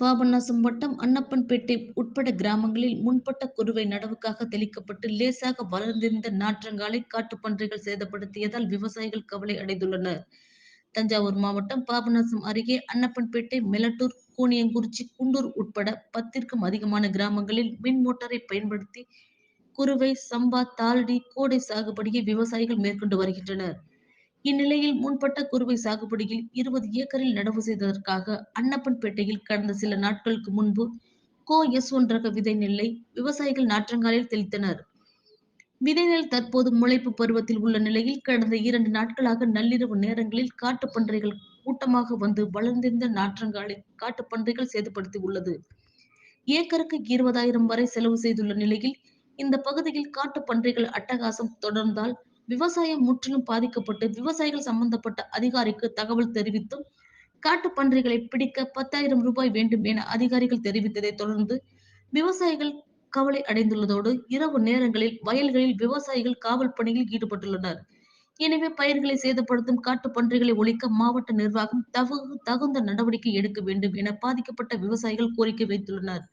பாபநாசம் வட்டம் அன்னப்பன்பேட்டை உட்பட கிராமங்களில் முன்பட்ட குறுவை நடவுக்காக தெளிக்கப்பட்டு லேசாக வளர்ந்திருந்த நாற்றங்காலை காட்டுப்பன்றிகள் சேதப்படுத்தியதால் விவசாயிகள் கவலை அடைந்துள்ளனர். தஞ்சாவூர் மாவட்டம் பாபநாசம் அருகே அன்னப்பன்பேட்டை, மெலட்டூர், கூனியங்குறிச்சி, குண்டூர் உட்பட பத்திற்கும் அதிகமான கிராமங்களில் மின் மோட்டாரை பயன்படுத்தி குறுவை, சம்பா, தாளடி, கோடை சாகுபடியை விவசாயிகள் மேற்கொண்டு வருகின்றனர். இந்நிலையில் முன்பட்ட குறுவை சாகுபடியில் இருபது ஏக்கரில் நடவு செய்ததற்காக அன்னப்பன்பேட்டையில் கடந்த சில நாட்களுக்கு முன்பு கோ எஸ் ஒன் ரக விதை நெல்லை விவசாயிகள் நாற்றங்காலில் தெளித்தனர். விதை நெல் தற்போது முளைப்பு பருவத்தில் உள்ள நிலையில் கடந்த இரண்டு நாட்களாக நள்ளிரவு நேரங்களில் காட்டுப்பன்றைகள் கூட்டமாக வந்து வளர்ந்திருந்த நாற்றங்காலை காட்டுப்பன்றைகள் சேதப்படுத்தி உள்ளது. ஏக்கருக்கு இருபதாயிரம் வரை செலவு செய்துள்ள நிலையில் இந்த பகுதியில் காட்டுப்பன்றைகள் அட்டகாசம் தொடர்ந்தால் விவசாயம் முற்றிலும் பாதிக்கப்பட்டு விவசாயிகள் சம்பந்தப்பட்ட அதிகாரிக்கு தகவல் தெரிவித்தும் காட்டுப்பன்றிகளை பிடிக்க பத்தாயிரம் ரூபாய் வேண்டும் என அதிகாரிகள் தெரிவித்ததை தொடர்ந்து விவசாயிகள் கவலை அடைந்துள்ளதோடு இரவு நேரங்களில் வயல்களில் விவசாயிகள் காவல் பணியில் ஈடுபட்டுள்ளனர். எனவே பயிர்களை சேதப்படுத்தும் காட்டு பன்றிகளை ஒழிக்க மாவட்ட நிர்வாகம் தகு தகுந்த நடவடிக்கை எடுக்க வேண்டும் என பாதிக்கப்பட்ட விவசாயிகள் கோரிக்கை வைத்துள்ளனர்.